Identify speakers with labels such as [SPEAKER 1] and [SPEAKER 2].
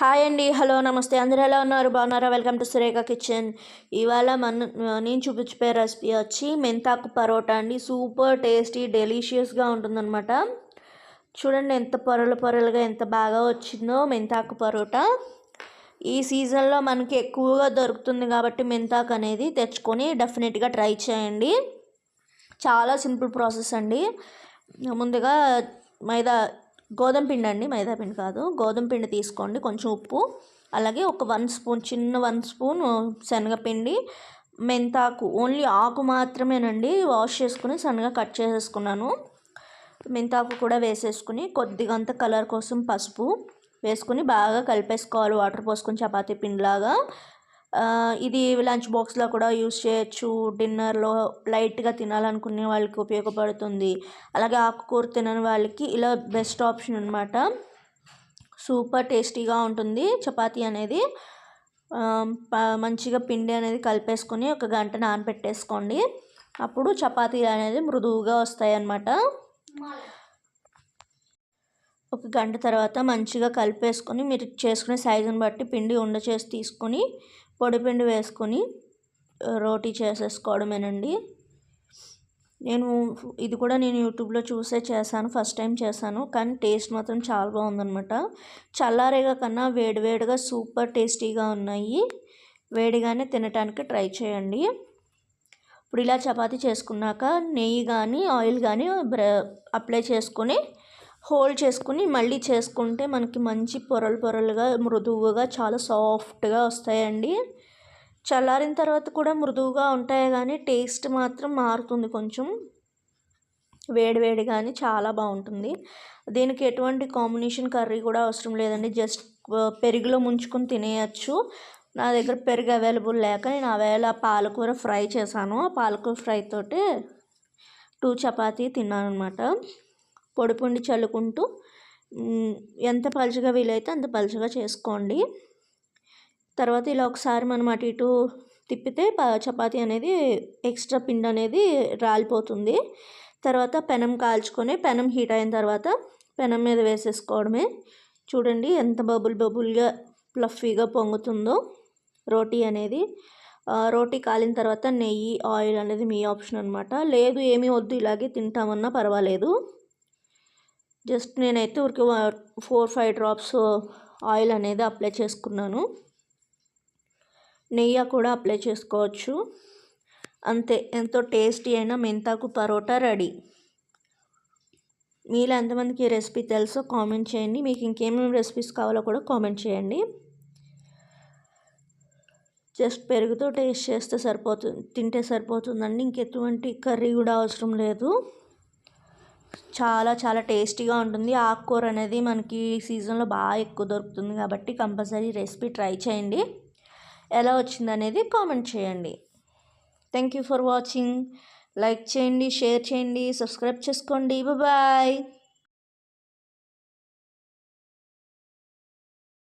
[SPEAKER 1] Hi అండి. Hello నమస్తే. అందరూ ఎలా ఉన్నారు? బాగున్నారా? Welcome to Surekha kitchen. ఇవాళ మన నేను చూపించిపోయే రెసిపీ వచ్చి మెంతాకు పరోటా అండి. సూపర్ టేస్టీ డెలీషియస్గా ఉంటుందన్నమాట. చూడండి ఎంత పొరలు పొరలుగా ఎంత బాగా వచ్చిందో మెంతాకు పరోటా. ఈ సీజన్లో మనకి ఎక్కువగా దొరుకుతుంది కాబట్టి మెంతాకు అనేది తెచ్చుకొని డెఫినెట్గా ట్రై చేయండి. చాలా సింపుల్ ప్రాసెస్ అండి. ముందుగా మైదా గోధుమ పిండి అండి మైదా పిండి కాదు. గోధుమ పిండి తీసుకోండి కొంచెం ఉప్పు. అలాగే ఒక వన్ స్పూన్ చిన్న వన్ స్పూన్ శనగపిండి మెంతాకు. ఓన్లీ ఆకు మాత్రమేనండి. వాష్ చేసుకుని సన్నగా కట్ చేసేసుకున్నాను. మెంతాకు కూడా వేసేసుకుని కొద్దిగా అంత కలర్ కోసం పసుపు వేసుకుని బాగా కలిపేసుకోవాలి. వాటర్ పోసుకొని చపాతీ పిండిలాగా. ఇది లంచ్ బాక్స్లో కూడా యూస్ చేయొచ్చు. డిన్నర్లో లైట్గా తినాలనుకునే వాళ్ళకి ఉపయోగపడుతుంది. అలాగే ఆకుకూర తినని వాళ్ళకి ఇలా బెస్ట్ ఆప్షన్ అనమాట సూపర్ టేస్టీగా ఉంటుంది చపాతీ అనేది. మంచిగా పిండి అనేది కలిపేసుకొని ఒక గంట నానబెట్టేసుకోండి అప్పుడు చపాతీలు అనేది మృదువుగా వస్తాయి అన్నమాట. ఒక గంట తర్వాత మంచిగా కలిపేసుకొని మీరు చేసుకునే సైజుని బట్టి పిండి ఉండ చేసి తీసుకొని పొడిపిండి వేసుకొని రోటీ చేసేసుకోవడమేనండి. నేను ఇది కూడా నేను యూట్యూబ్లో చూసే చేశాను ఫస్ట్ టైం చేశాను కానీ టేస్ట్ మాత్రం చాలా బాగుందనమాట చల్లారేగా కన్నా వేడివేడిగా సూపర్ టేస్టీగా ఉన్నాయి. వేడిగానే తినటానికి ట్రై చేయండి. ఇప్పుడు ఇలా చపాతీ చేసుకున్నాక నెయ్యి కానీ ఆయిల్ కానీ అప్లై చేసుకొని హోల్డ్ చేసుకుని మళ్ళీ చేసుకుంటే మనకి మంచి పొరలు పొరలుగా మృదువుగా చాలా సాఫ్ట్గా వస్తాయండి. చల్లారిన తర్వాత కూడా మృదువుగా ఉంటాయి కానీ టేస్ట్ మాత్రం మారుతుంది కొంచెం. వేడివేడి కానీ చాలా బాగుంటుంది. దీనికి ఎటువంటి కాంబినేషన్ కర్రీ కూడా అవసరం లేదండి. జస్ట్ పెరుగులో ముంచుకొని తినేయచ్చు. నా దగ్గర పెరుగు అవైలబుల్ లేక నేను ఆవేళ పాలకూర ఫ్రై చేశాను. పాలకూర ఫ్రై తోటి టూ చపాతీ తిన్నాను అనమాట పొడిపిండి చల్లుకుంటూ ఎంత పలుచగా వీలైతే అంత పలుచగా చేసుకోండి. తర్వాత ఇలా ఒకసారి మనం అటు ఇటు తిప్పితే చపాతీ అనేది ఎక్స్ట్రా పిండి అనేది రాలిపోతుంది. తర్వాత పెనం కాల్చుకొని పెనం హీట్ అయిన తర్వాత పెనం మీద వేసేసుకోవడమే. చూడండి ఎంత బబుల్ బబుల్గా ఫ్లఫీగా పొంగుతుందో రోటీ అనేది. రోటీ కాలిన తర్వాత నెయ్యి ఆయిల్ అనేది మీ ఆప్షన్ అనమాట లేదు ఏమీ వద్దు ఇలాగే తింటామన్నా పర్వాలేదు. జస్ట్ నేనైతే ఊరికి ఫోర్ ఫైవ్ డ్రాప్స్ ఆయిల్ అనేది అప్లై చేసుకున్నాను. నెయ్యి కూడా అప్లై చేసుకోవచ్చు. అంతే ఎంతో టేస్టీ అయిన మెంతాకు పరోటా రెడీ. మీలో ఎంతమందికి ఈ రెసిపీ తెలుసో కామెంట్ చేయండి. మీకు ఇంకేమేమి రెసిపీస్ కావాలో కూడా కామెంట్ చేయండి. జస్ట్ పెరుగుతో టేస్ట్ చేస్తే సరిపోతుంది తింటే సరిపోతుందండి. ఇంకెటువంటి కర్రీ కూడా అవసరం లేదు. చాలా చాలా టేస్టీగా ఉంటుంది. ఆకుకూర అనేది మనకి సీజన్లో బాగా ఎక్కువ దొరుకుతుంది కాబట్టి కంపల్సరీ రెసిపీ ట్రై చేయండి. ఎలా వచ్చింది అనేది కామెంట్ చేయండి. Thank you for watching. Like చేయండి షేర్ చేయండి సబ్స్క్రైబ్ చేసుకోండి. బాయ్.